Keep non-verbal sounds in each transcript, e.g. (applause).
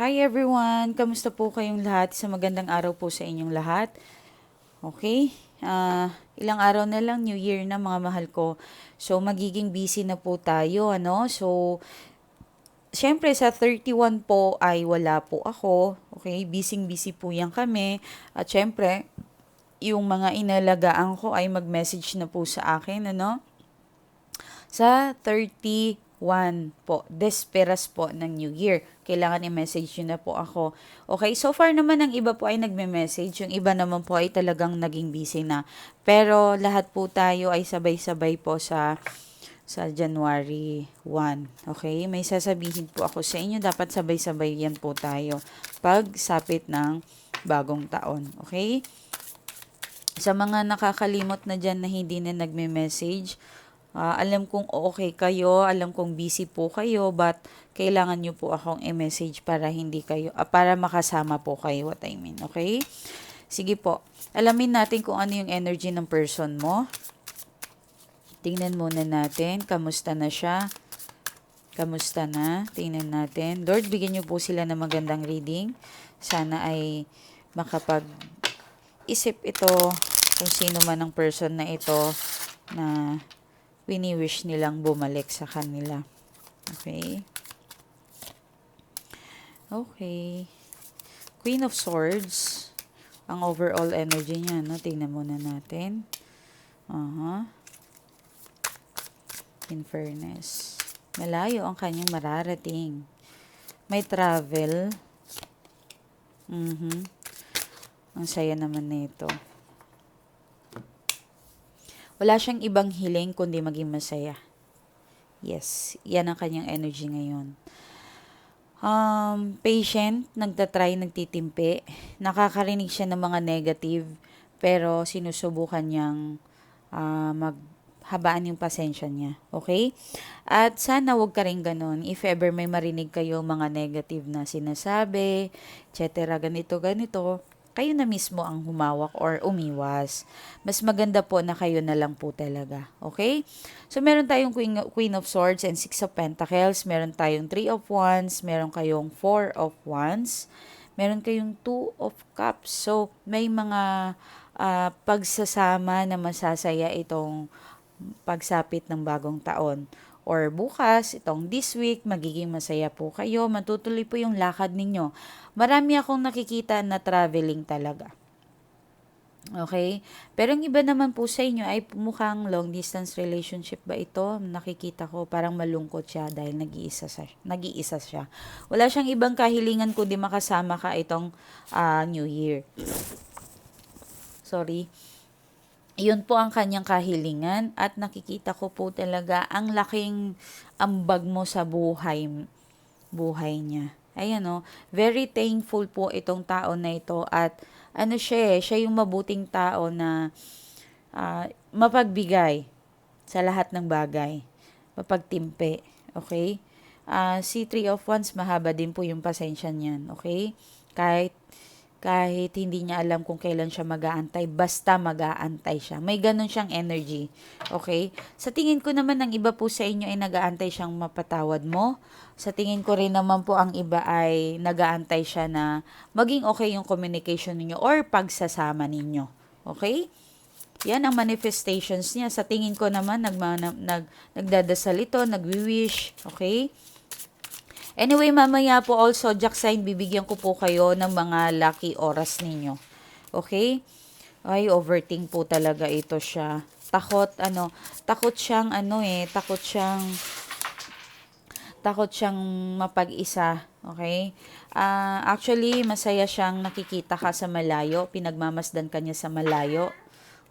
Hi everyone! Kamusta po kayong lahat? Sa magandang araw po sa inyong lahat. Okay? Ah, ilang araw na lang, New Year na mga mahal ko. So, magiging busy na po tayo, ano? So, syempre sa 31 po ay wala po ako. Okay? Busy-busy po yan kami. At syempre, yung mga inalagaan ko ay mag-message na po sa akin, ano? Sa 31 po, desperas po ng New Year. Kailangan i-message yun na po ako. Okay, so far naman ang iba po ay nagme-message. Yung iba naman po ay talagang naging busy na. Pero lahat po tayo ay sabay-sabay po sa sa January 1. Okay? May sasabihin po ako sa inyo. Dapat sabay-sabay yan po tayo pag sapit ng bagong taon. Okay? Sa mga nakakalimot na dyan na hindi na nagme-message, uh, alam kong okay kayo, alam kong busy po kayo, but kailangan nyo po akong i-message para hindi kayo, uh, para makasama po kayo, what I mean, okay? Sige po, alamin natin kung ano yung energy ng person mo. Tingnan muna natin, kamusta na siya? Kamusta na? Tingnan natin. Lord, bigyan niyo po sila ng magandang reading. Sana ay makapag isip ito kung sino man ang person na ito na wini-wish nilang bumalik sa kanila. Okay? Okay. Queen of Swords. Ang overall energy niya, no? Tingnan muna natin. Uh-huh. In fairness. Malayo ang kanyang mararating. May travel. Mhm. Ang saya naman nito. Wala siyang ibang hiling kundi maging masaya. Yes, yan ang kanyang energy ngayon um, patient, nagtatry, nagtitimpi. Nakakarinig siya ng mga negative, pero sinusubukan niyang uh, maghabaan yung pasensya niya. Okay? At sana wag ka rin ganun. If ever may marinig kayo mga negative na sinasabi, etc. ganito, ganito, kayo na mismo ang humawak or umiwas. Mas maganda po na kayo na lang po talaga. Okay? So, meron tayong Queen, Queen of Swords and Six of Pentacles. Meron tayong Three of Wands. Meron kayong Four of Wands. Meron kayong Two of Cups. So, may mga uh, pagsasama na masasaya itong pagsapit ng bagong taon or bukas, itong this week, magiging masaya po kayo, matutuloy po yung lakad ninyo. Marami akong nakikita na traveling talaga. Okay? Pero yung iba naman po sa inyo ay mukhang long distance relationship ba ito? Nakikita ko parang malungkot siya dahil nag-iisa siya. Nag-iisa siya. Wala siyang ibang kahilingan kundi makasama ka itong uh, New Year. Sorry yun po ang kanyang kahilingan at nakikita ko po talaga ang laking ambag mo sa buhay buhay niya. Ayan o, oh, very thankful po itong tao na ito at ano siya eh, siya yung mabuting tao na uh, mapagbigay sa lahat ng bagay. Mapagtimpe, okay? Uh, si Three of Wands, mahaba din po yung pasensya niyan, okay? Kahit kahit hindi niya alam kung kailan siya mag-aantay, basta mag-aantay siya. May ganun siyang energy. Okay? Sa tingin ko naman ng iba po sa inyo ay nag-aantay siyang mapatawad mo. Sa tingin ko rin naman po ang iba ay nag-aantay siya na maging okay yung communication ninyo or pagsasama ninyo. Okay? Yan ang manifestations niya. Sa tingin ko naman, nag, nag, nagdadasal ito, nagwi-wish. Okay? Anyway, mamaya po also, Jack sign, bibigyan ko po kayo ng mga lucky oras ninyo. Okay? Ay, overthink po talaga ito siya. Takot, ano, takot siyang, ano eh, takot siyang, takot siyang mapag-isa. Okay? Uh, actually, masaya siyang nakikita ka sa malayo. Pinagmamasdan ka niya sa malayo.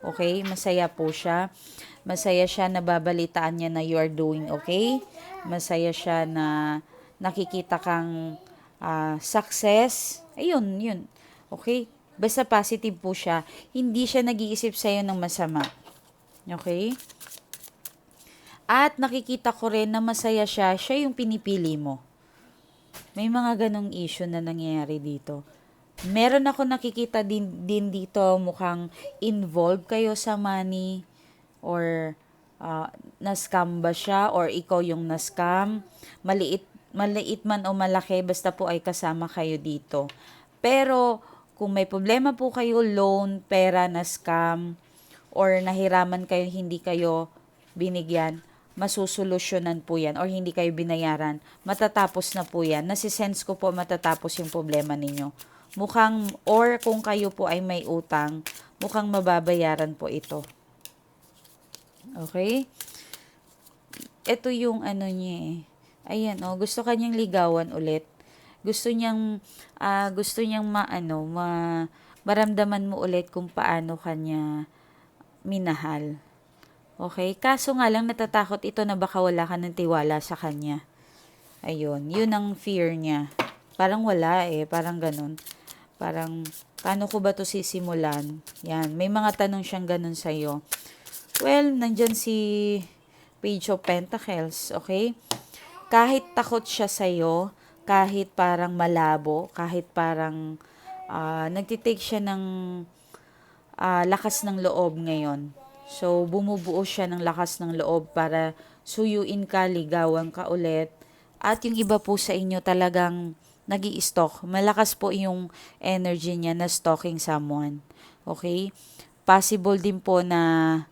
Okay? Masaya po siya. Masaya siya na babalitaan niya na you are doing okay. Masaya siya na nakikita kang uh, success, ayun, yun. Okay? Basta positive po siya. Hindi siya nag-iisip sa'yo ng masama. Okay? At nakikita ko rin na masaya siya, siya yung pinipili mo. May mga ganong issue na nangyayari dito. Meron ako nakikita din, din dito mukhang involved kayo sa money or uh, na-scam ba siya or ikaw yung na-scam. Maliit maliit man o malaki, basta po ay kasama kayo dito. Pero, kung may problema po kayo, loan, pera na scam, or nahiraman kayo, hindi kayo binigyan, masusolusyonan po yan or hindi kayo binayaran, matatapos na po yan. Nasisense ko po matatapos yung problema ninyo. Mukhang, or kung kayo po ay may utang, mukhang mababayaran po ito. Okay? Ito yung ano niya eh. Ayan, oh, gusto kanyang ligawan ulit. Gusto niyang, ah, gusto niyang maano, ma, maramdaman mo ulit kung paano kanya minahal. Okay? Kaso nga lang natatakot ito na baka wala ka ng tiwala sa kanya. Ayun, yun ang fear niya. Parang wala eh, parang ganun. Parang, paano ko ba to sisimulan? Yan, may mga tanong siyang ganun sa'yo. Well, nandyan si Page of Pentacles, okay? Kahit takot siya sa'yo, kahit parang malabo, kahit parang uh, nagtitake siya ng uh, lakas ng loob ngayon. So, bumubuo siya ng lakas ng loob para suyuin ka, ligawan ka ulit. At yung iba po sa inyo talagang nag stalk Malakas po yung energy niya na stalking someone. Okay? Possible din po na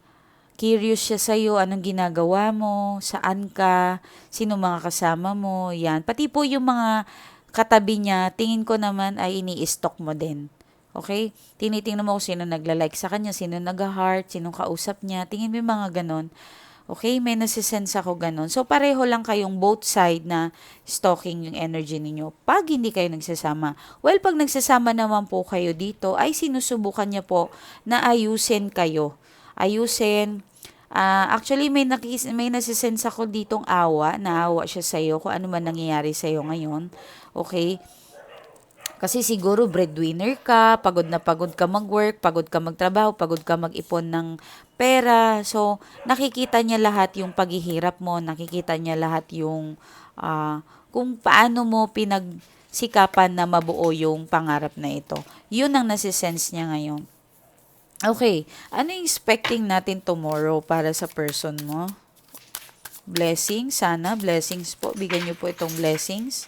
curious siya sa iyo, anong ginagawa mo, saan ka, sino mga kasama mo, yan. Pati po yung mga katabi niya, tingin ko naman ay ini-stalk mo din. Okay? Tinitingnan mo kung sino nagla-like sa kanya, sino nag-heart, sino kausap niya. Tingin mo yung mga ganon. Okay? May nasisense ako ganon. So, pareho lang kayong both side na stalking yung energy ninyo pag hindi kayo nagsasama. Well, pag nagsasama naman po kayo dito, ay sinusubukan niya po na ayusin kayo. Ayusin, Uh, actually, may, nakis, may nasisense ako ditong awa, naawa siya sa'yo kung ano man nangyayari sa'yo ngayon. Okay? Kasi siguro breadwinner ka, pagod na pagod ka mag-work, pagod ka magtrabaho, pagod ka mag-ipon ng pera. So, nakikita niya lahat yung paghihirap mo, nakikita niya lahat yung uh, kung paano mo pinagsikapan na mabuo yung pangarap na ito. Yun ang nasisense niya ngayon. Okay, ano yung expecting natin tomorrow para sa person mo? Blessings, sana, blessings po. Bigyan niyo po itong blessings.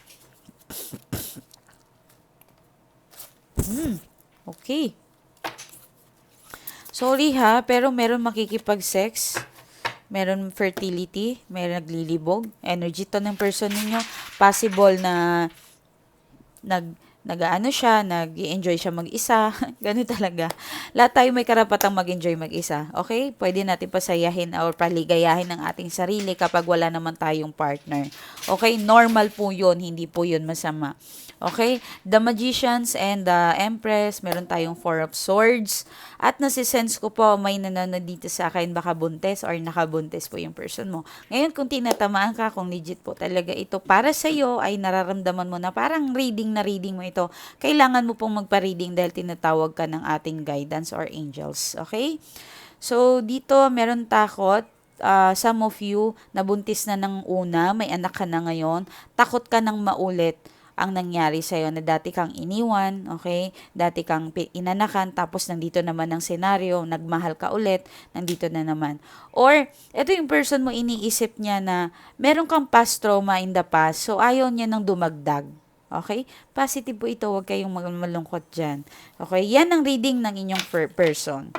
Hmm, okay. Sorry ha, pero meron makikipag-sex, meron fertility, meron naglilibog, energy to ng person ninyo. Possible na nag nag-ano siya, nag-enjoy siya mag-isa. (laughs) Ganun talaga. Lahat tayo may karapatang mag-enjoy mag-isa. Okay? Pwede natin pasayahin or paligayahin ang ating sarili kapag wala naman tayong partner. Okay? Normal po yun. Hindi po yun masama. Okay? The Magicians and the Empress, meron tayong Four of Swords. At nasisense ko po, may nanonood dito sa akin, baka buntes or nakabuntes po yung person mo. Ngayon, kung tinatamaan ka, kung legit po talaga ito para sa iyo ay nararamdaman mo na parang reading na reading mo ito, kailangan mo pong magpa-reading dahil tinatawag ka ng ating guidance or angels. Okay? So, dito, meron takot, uh, some of you, nabuntis na ng una, may anak ka na ngayon, takot ka nang maulit ang nangyari sa'yo na dati kang iniwan, okay? Dati kang inanakan, tapos nandito naman ang senaryo, nagmahal ka ulit, nandito na naman. Or, ito yung person mo iniisip niya na meron kang past trauma in the past, so ayaw niya nang dumagdag. Okay? Positive po ito, huwag kayong malungkot dyan. Okay? Yan ang reading ng inyong per- person.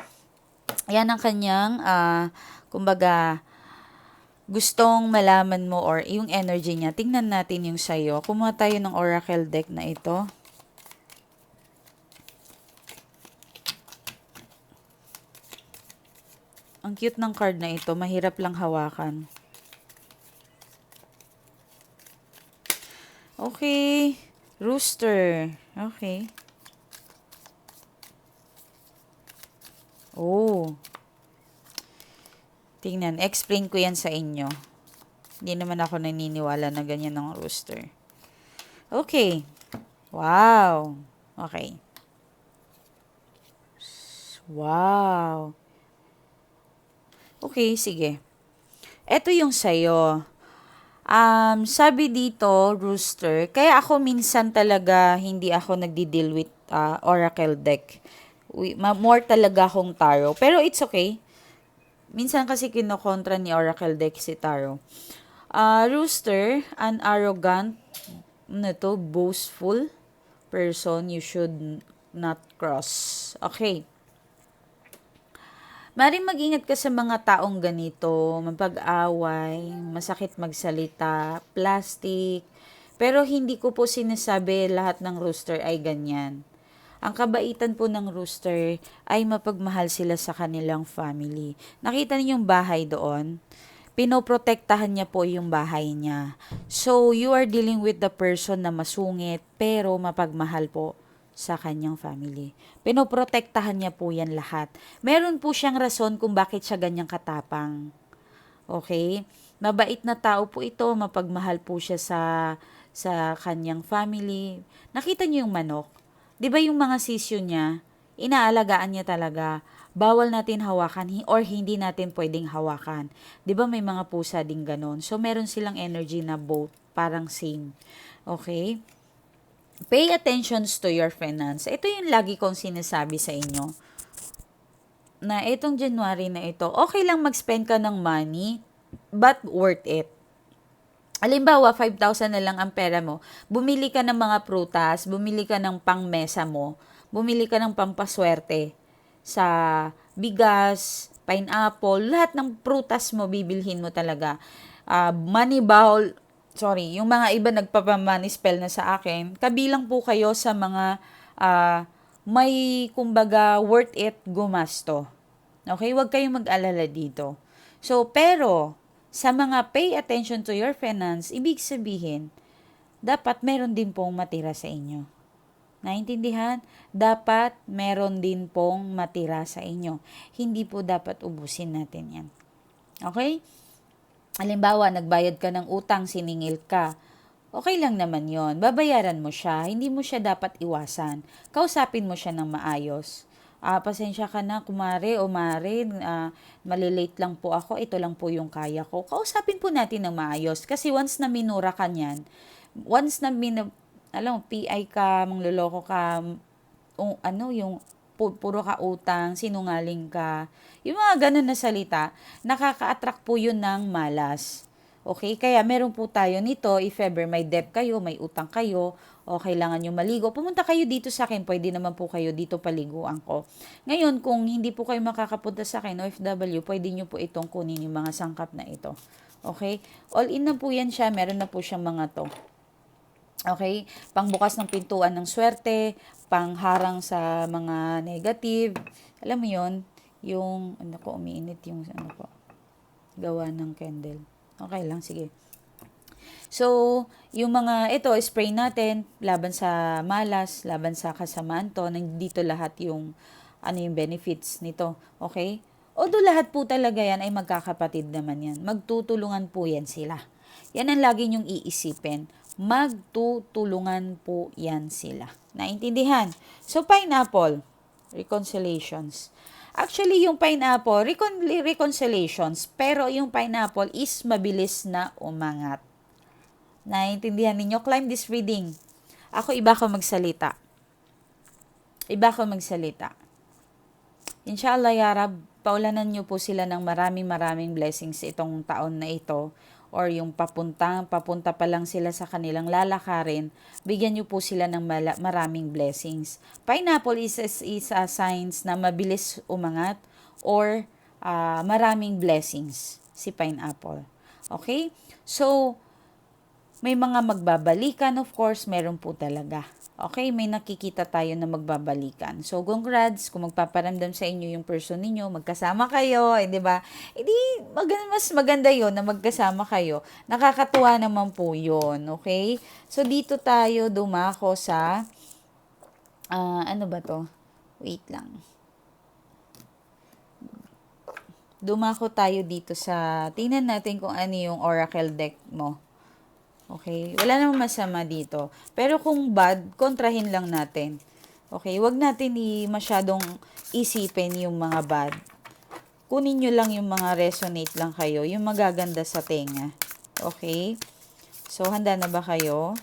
Yan ang kanyang, uh, kumbaga, gustong malaman mo or yung energy niya, tingnan natin yung sayo. Kumuha tayo ng oracle deck na ito. Ang cute ng card na ito, mahirap lang hawakan. Okay. Rooster. Okay. Oh. Tingnan, explain ko yan sa inyo. Hindi naman ako naniniwala na ganyan ng rooster. Okay. Wow. Okay. Wow. Okay, sige. Ito yung sayo. Um, sabi dito, rooster, kaya ako minsan talaga hindi ako nagdi-deal with uh, oracle deck. We, more talaga akong tarot. Pero it's okay minsan kasi kinokontra ni Oracle deck si Taro. Ah, rooster, an arrogant, ano to, boastful person you should not cross. Okay. Maring mag-ingat ka sa mga taong ganito, mapag-away, masakit magsalita, plastic, pero hindi ko po sinasabi lahat ng rooster ay ganyan. Ang kabaitan po ng rooster ay mapagmahal sila sa kanilang family. Nakita niyo yung bahay doon? Pinoprotektahan niya po yung bahay niya. So, you are dealing with the person na masungit pero mapagmahal po sa kanyang family. Pinoprotektahan niya po yan lahat. Meron po siyang rason kung bakit siya ganyang katapang. Okay? Mabait na tao po ito, mapagmahal po siya sa sa kanyang family. Nakita niyo yung manok? 'Di ba yung mga sisyo niya, inaalagaan niya talaga. Bawal natin hawakan or hindi natin pwedeng hawakan. 'Di ba may mga pusa ding ganon? So meron silang energy na both, parang same. Okay? Pay attention to your finance. Ito yung lagi kong sinasabi sa inyo na itong January na ito, okay lang mag-spend ka ng money, but worth it. Halimbawa, 5,000 na lang ang pera mo. Bumili ka ng mga prutas, bumili ka ng pangmesa mo, bumili ka ng pampaswerte sa bigas, pineapple, lahat ng prutas mo, bibilhin mo talaga. Ah, money bowl, sorry, yung mga iba nagpapamoney spell na sa akin, kabilang po kayo sa mga ah, may, kumbaga, worth it gumasto. Okay? Huwag kayong mag-alala dito. So, pero, sa mga pay attention to your finance, ibig sabihin, dapat meron din pong matira sa inyo. Naintindihan? Dapat meron din pong matira sa inyo. Hindi po dapat ubusin natin yan. Okay? Halimbawa, nagbayad ka ng utang, siningil ka. Okay lang naman yon Babayaran mo siya. Hindi mo siya dapat iwasan. Kausapin mo siya ng maayos. Ah, pasensya ka na, kumare o mare, ah, malilate lang po ako, ito lang po yung kaya ko. Kausapin po natin ng maayos. Kasi once na minura ka niyan, once na min, alam mo, PI ka, mangloloko ka, o, ano, yung pu- puro ka utang, sinungaling ka, yung mga ganun na salita, nakaka-attract po yun ng malas. Okay? Kaya meron po tayo nito, if ever may debt kayo, may utang kayo, o kailangan nyo maligo, pumunta kayo dito sa akin, pwede naman po kayo dito paliguan ko. Ngayon, kung hindi po kayo makakapunta sa akin, OFW, pwede nyo po itong kunin yung mga sangkap na ito. Okay? All in na po yan siya, meron na po siyang mga to. Okay? Pangbukas ng pintuan ng swerte, pangharang sa mga negative. Alam mo yon yung, ano ko, umiinit yung, ano ko, gawa ng candle. Okay lang, sige. So, yung mga, ito, spray natin, laban sa malas, laban sa kasamaan to, nandito lahat yung, ano yung benefits nito. Okay? Although lahat po talaga yan ay magkakapatid naman yan. Magtutulungan po yan sila. Yan ang lagi nyong iisipin. Magtutulungan po yan sila. Naintindihan? So, pineapple, reconciliations. Actually, yung pineapple, recon- reconciliations, pero yung pineapple is mabilis na umangat. Naintindihan ninyo? Climb this reading. Ako, iba ko magsalita. Iba ko magsalita. Inshallah, ya Rab, paulanan niyo po sila ng maraming maraming blessings itong taon na ito or yung papunta, papunta pa lang sila sa kanilang lalakarin, bigyan niyo po sila ng maraming blessings. Pineapple is, is, is a signs na mabilis umangat or uh, maraming blessings si pineapple. Okay? So, may mga magbabalikan, of course, meron po talaga. Okay, may nakikita tayo na magbabalikan. So, congrats kung magpaparamdam sa inyo yung person ninyo, magkasama kayo, eh, di ba? Hindi, mag- mas maganda yon na magkasama kayo. Nakakatuwa naman po yon okay? So, dito tayo dumako sa, ah, ano ba to? Wait lang. Dumako tayo dito sa, tingnan natin kung ano yung oracle deck mo. Okay? Wala namang masama dito. Pero kung bad, kontrahin lang natin. Okay? Huwag natin i masyadong isipin yung mga bad. Kunin nyo lang yung mga resonate lang kayo. Yung magaganda sa tenga. Okay? So, handa na ba kayo?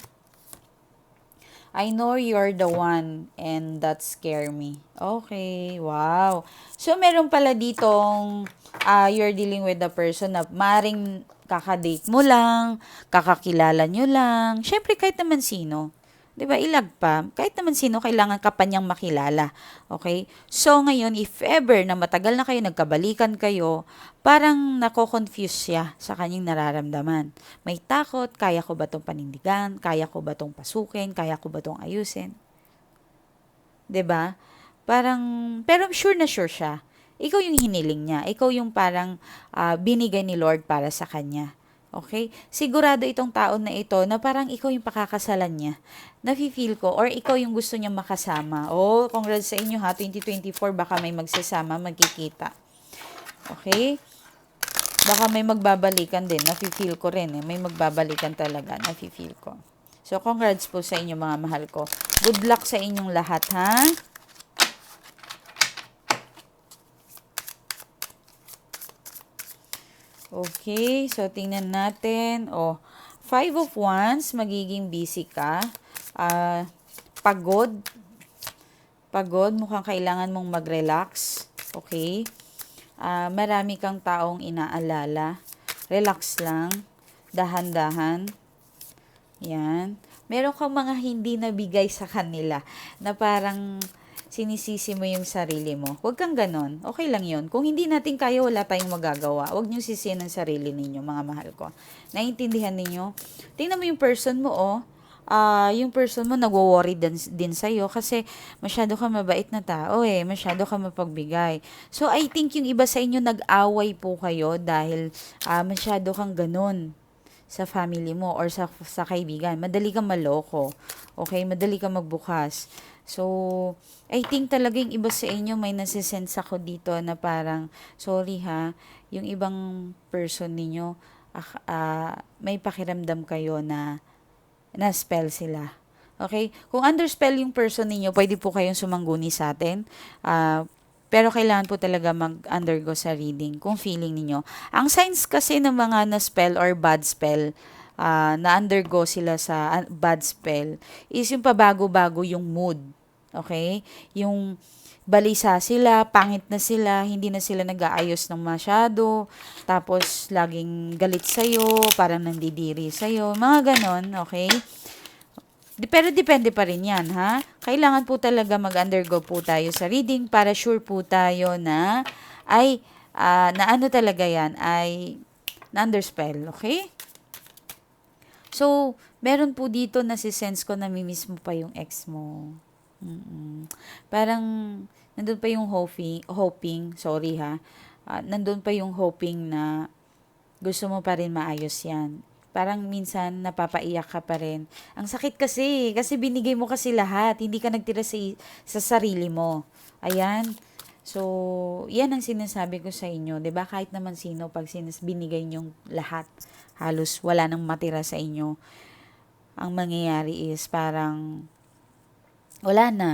I know you're the one and that scare me. Okay, wow. So, meron pala ditong uh, you're dealing with the person na maring kakadate mo lang, kakakilala nyo lang. Siyempre, kahit naman sino. 'di ba? Ilag pa. Kahit naman sino kailangan ka pa niyang makilala. Okay? So ngayon if ever na matagal na kayo nagkabalikan kayo, parang nako-confuse siya sa kanyang nararamdaman. May takot, kaya ko ba 'tong panindigan? Kaya ko ba 'tong pasukin? Kaya ko ba 'tong ayusin? 'Di ba? Parang pero sure na sure siya. Ikaw yung hiniling niya. Ikaw yung parang uh, binigay ni Lord para sa kanya. Okay? Sigurado itong taon na ito na parang ikaw yung pakakasalan niya. Nafe-feel ko or ikaw yung gusto niya makasama. Oh, congrats sa inyo ha. 2024 baka may magsasama, magkikita. Okay? Baka may magbabalikan din. Nafe-feel ko rin eh. May magbabalikan talaga. Nafe-feel ko. So, congrats po sa inyo mga mahal ko. Good luck sa inyong lahat ha. Okay, so tingnan natin. Oh, five of wands, magiging busy ka. Uh, pagod. Pagod, mukhang kailangan mong mag-relax. Okay? Uh, marami kang taong inaalala. Relax lang. Dahan-dahan. Yan. Meron kang mga hindi nabigay sa kanila na parang sinisisi mo yung sarili mo. Huwag kang ganon. Okay lang yon. Kung hindi natin kaya, wala tayong magagawa. Huwag nyo sisihin ang sarili ninyo, mga mahal ko. Naiintindihan ninyo? Tingnan mo yung person mo, oh. Uh, yung person mo nagwo-worry din, din sa'yo kasi masyado ka mabait na tao eh, masyado ka mapagbigay. So, I think yung iba sa inyo nag-away po kayo dahil uh, masyado kang ganun sa family mo or sa, sa kaibigan. Madali kang maloko. Okay? Madali kang magbukas. So, I think talaga yung iba sa inyo may nasisense ako dito na parang, sorry ha, yung ibang person ninyo, uh, uh, may pakiramdam kayo na na-spell sila. Okay? Kung under spell yung person ninyo, pwede po kayong sumangguni sa atin. Uh, pero kailangan po talaga mag-undergo sa reading kung feeling ninyo. Ang signs kasi ng mga na-spell or bad spell, uh, na-undergo sila sa bad spell, is yung pabago-bago yung mood Okay? Yung balisa sila, pangit na sila, hindi na sila nag-aayos ng masyado, tapos laging galit sa'yo, parang nandidiri sa'yo, mga ganon, okay? Pero depende pa rin yan, ha? Kailangan po talaga mag-undergo po tayo sa reading para sure po tayo na ay, uh, na ano talaga yan, ay na-underspell, okay? So, meron po dito na si sense ko na mimiss mo pa yung ex mo. Mm. Parang nandun pa yung hoping, hoping, sorry ha. Uh, nandun pa yung hoping na gusto mo pa rin maayos yan. Parang minsan napapaiyak ka pa rin. Ang sakit kasi, kasi binigay mo kasi lahat. Hindi ka nagtira sa, sa sarili mo. Ayan. So, yan ang sinasabi ko sa inyo. ba Kahit naman sino, pag sinas binigay niyong lahat, halos wala nang matira sa inyo. Ang mangyayari is parang wala na.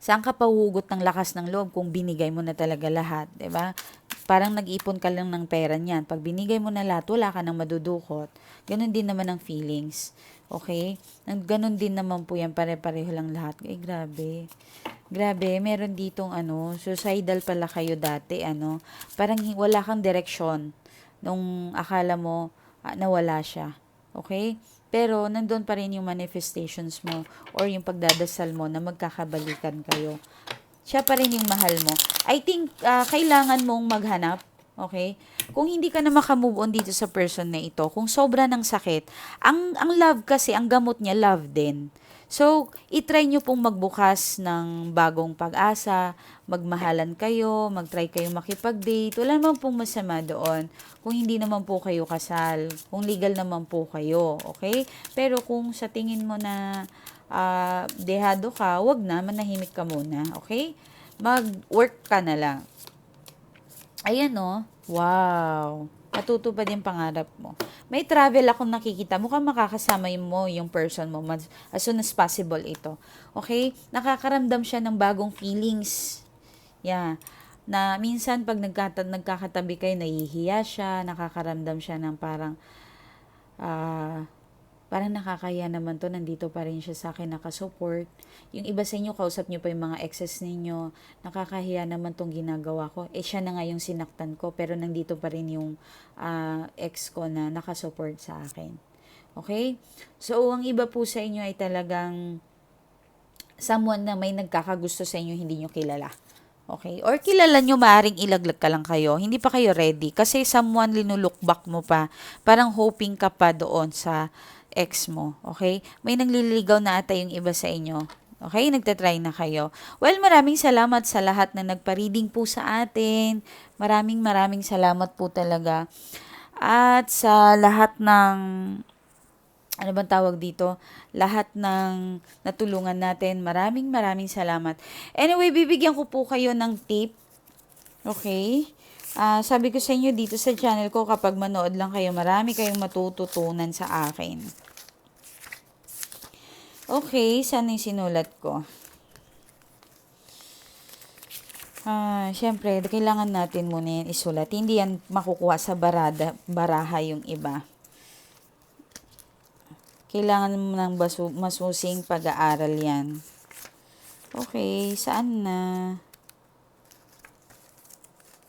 Saan ka pahugot ng lakas ng loob kung binigay mo na talaga lahat, 'di ba? Parang nag-ipon ka lang ng pera niyan. Pag binigay mo na lahat, wala ka nang madudukot. Ganon din naman ang feelings. Okay? Ganon din naman po yan, pare-pareho lang lahat. Ay, grabe. Grabe, meron ditong ano, suicidal pala kayo dati, ano. Parang wala kang direksyon nung akala mo ah, nawala siya. Okay? Pero nandun pa rin yung manifestations mo or yung pagdadasal mo na magkakabalikan kayo. Siya pa rin yung mahal mo. I think uh, kailangan mong maghanap Okay? Kung hindi ka na makamove on dito sa person na ito, kung sobra ng sakit, ang, ang love kasi, ang gamot niya, love din. So, itry nyo pong magbukas ng bagong pag-asa, magmahalan kayo, magtry kayo makipag-date. Wala naman pong masama doon. Kung hindi naman po kayo kasal, kung legal naman po kayo, okay? Pero kung sa tingin mo na uh, dehado ka, wag na, manahimik ka muna, okay? Mag-work ka na lang. Ayan no, wow. Matutupad yung pangarap mo. May travel ako nakikita. Mukhang makakasama mo yung person mo as soon as possible ito. Okay? Nakakaramdam siya ng bagong feelings. Yeah. Na minsan pag nagkata- nagkakatabi kayo, nahihiya siya, nakakaramdam siya ng parang uh, parang nakakaya naman to, nandito pa rin siya sa akin, nakasupport. Yung iba sa inyo, kausap niyo pa yung mga exes ninyo, nakakahiya naman tong ginagawa ko. Eh, siya na nga yung sinaktan ko, pero nandito pa rin yung uh, ex ko na nakasupport sa akin. Okay? So, ang iba po sa inyo ay talagang someone na may nagkakagusto sa inyo, hindi nyo kilala. Okay? Or kilala nyo, maaring ilaglag ka lang kayo. Hindi pa kayo ready. Kasi someone linulok back mo pa. Parang hoping ka pa doon sa ex mo. Okay? May nagliligaw na ata yung iba sa inyo. Okay? Nagtatry na kayo. Well, maraming salamat sa lahat na nagpa-reading po sa atin. Maraming maraming salamat po talaga. At sa lahat ng ano bang tawag dito? Lahat ng natulungan natin. Maraming maraming salamat. Anyway, bibigyan ko po kayo ng tip. Okay? Uh, sabi ko sa inyo dito sa channel ko, kapag manood lang kayo, marami kayong matututunan sa akin. Okay, saan yung sinulat ko? Ah, uh, syempre, kailangan natin muna yan isulat. Hindi yan makukuha sa barada, baraha yung iba. Kailangan mo ng basu- masusing pag-aaral yan. Okay, saan na?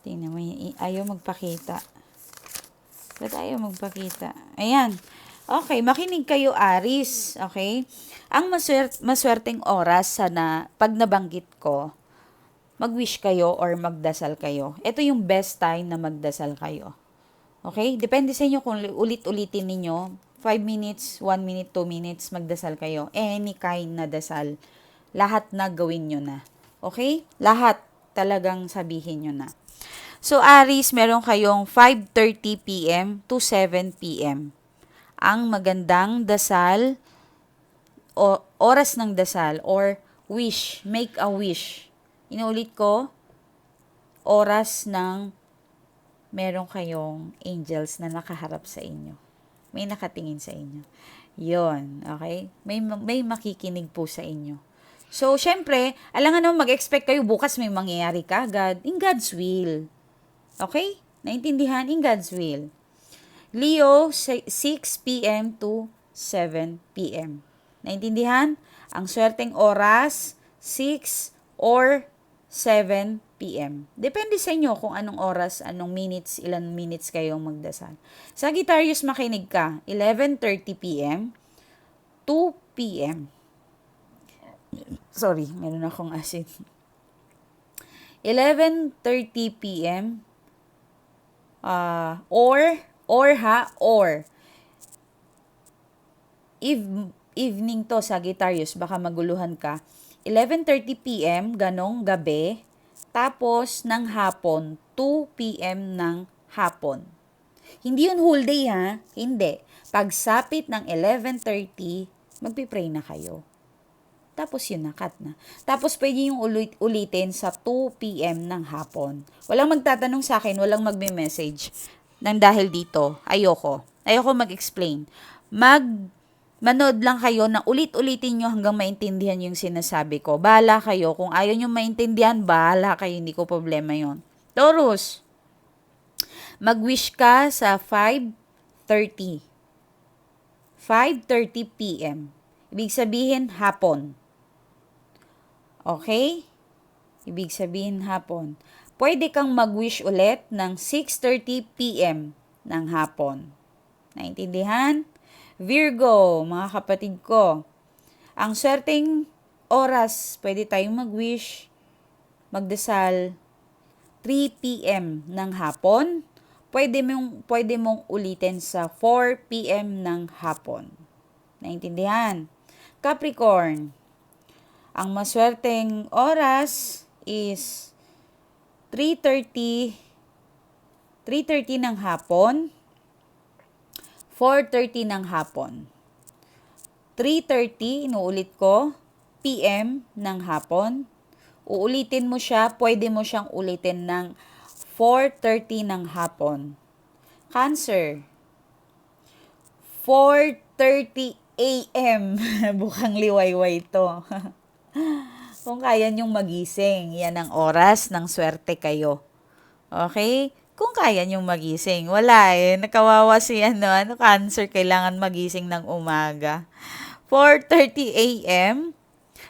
Tingnan mo, ayaw magpakita. Ba't ayaw magpakita? Ayan. Okay, makinig kayo, Aris. Okay? Ang maswert maswerteng oras sa na, pag nabanggit ko, mag-wish kayo or magdasal kayo. Ito yung best time na magdasal kayo. Okay? Depende sa inyo kung ulit-ulitin ninyo 5 minutes, 1 minute, 2 minutes, magdasal kayo. Any kind na dasal. Lahat na gawin nyo na. Okay? Lahat talagang sabihin nyo na. So, Aris, meron kayong 5.30 p.m. to 7 p.m. Ang magandang dasal, o oras ng dasal, or wish, make a wish. Inuulit ko, oras ng meron kayong angels na nakaharap sa inyo may nakatingin sa inyo. Yon, okay? May, may makikinig po sa inyo. So, syempre, alangan naman mag-expect kayo bukas may mangyayari ka agad. In God's will. Okay? Naintindihan? In God's will. Leo, 6 p.m. to 7 p.m. Naintindihan? Ang swerteng oras, 6 or 7 p.m. Depende sa inyo kung anong oras, anong minutes, ilan minutes kayong magdasal. Sagittarius, makinig ka. 11.30 p.m. 2 p.m. Sorry, meron akong acid. 11.30 p.m. Uh, or, or ha, or. Eve, evening to, Sagittarius, baka maguluhan ka. 11.30 p.m., ganong gabi, tapos, ng hapon, 2 p.m. ng hapon. Hindi yun whole day ha, hindi. Pagsapit ng 11.30, magpipray na kayo. Tapos yun na, cut na. Tapos pwede yung ulit, ulitin sa 2 p.m. ng hapon. Walang magtatanong sa akin, walang magme-message. Nang dahil dito, ayoko. Ayoko mag-explain. Mag manood lang kayo na ulit-ulitin nyo hanggang maintindihan yung sinasabi ko. Bahala kayo. Kung ayaw nyo maintindihan, bahala kayo. Hindi ko problema yon. Taurus, mag-wish ka sa 5.30. 5.30 p.m. Ibig sabihin, hapon. Okay? Ibig sabihin, hapon. Pwede kang mag-wish ulit ng 6.30 p.m. ng hapon. Naintindihan? Virgo, mga kapatid ko, ang swerteng oras, pwede tayong mag-wish, magdasal, 3 p.m. ng hapon. Pwede mong, pwede mong ulitin sa 4 p.m. ng hapon. Naintindihan? Capricorn, ang maswerteng oras is 3.30 3.30 ng hapon 4.30 ng hapon. 3.30, inuulit ko, PM ng hapon. Uulitin mo siya, pwede mo siyang ulitin ng 4.30 ng hapon. Cancer, 4.30 a.m. (laughs) Bukang liwayway to. (laughs) (gasps) Kung kaya niyong magising, yan ang oras ng swerte kayo. Okay? kung kaya niyong magising. Wala eh. Nakawawa si ano, ano, cancer, kailangan magising ng umaga. (laughs) 4.30 a.m.,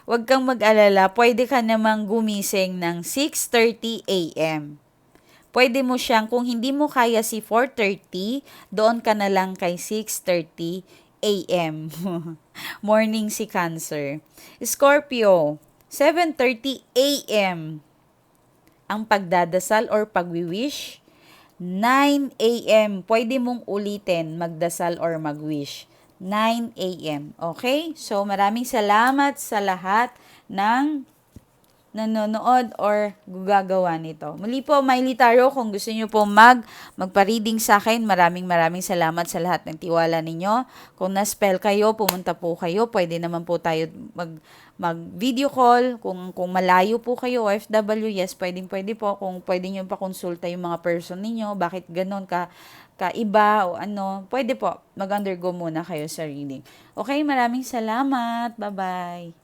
Huwag kang mag-alala, pwede ka namang gumising ng 6.30 a.m. Pwede mo siyang, kung hindi mo kaya si 4.30, doon ka na lang kay 6.30 a.m. (laughs) Morning si Cancer. Scorpio, 7.30 a.m. Ang pagdadasal or pagwiwish. 9 a.m. Pwede mong ulitin magdasal or magwish. 9 a.m. Okay? So, maraming salamat sa lahat ng nanonood or gagawa nito. Muli po, Miley Taro, kung gusto niyo po mag, magpa-reading sa akin, maraming maraming salamat sa lahat ng tiwala ninyo. Kung na-spell kayo, pumunta po kayo. Pwede naman po tayo mag, mag-video call. Kung, kung malayo po kayo, OFW, yes, pwedeng pwede po. Kung pwede niyo pa konsulta yung mga person ninyo, bakit ganon ka, kaiba o ano, pwede po, mag-undergo muna kayo sa reading. Okay, maraming salamat. Bye-bye.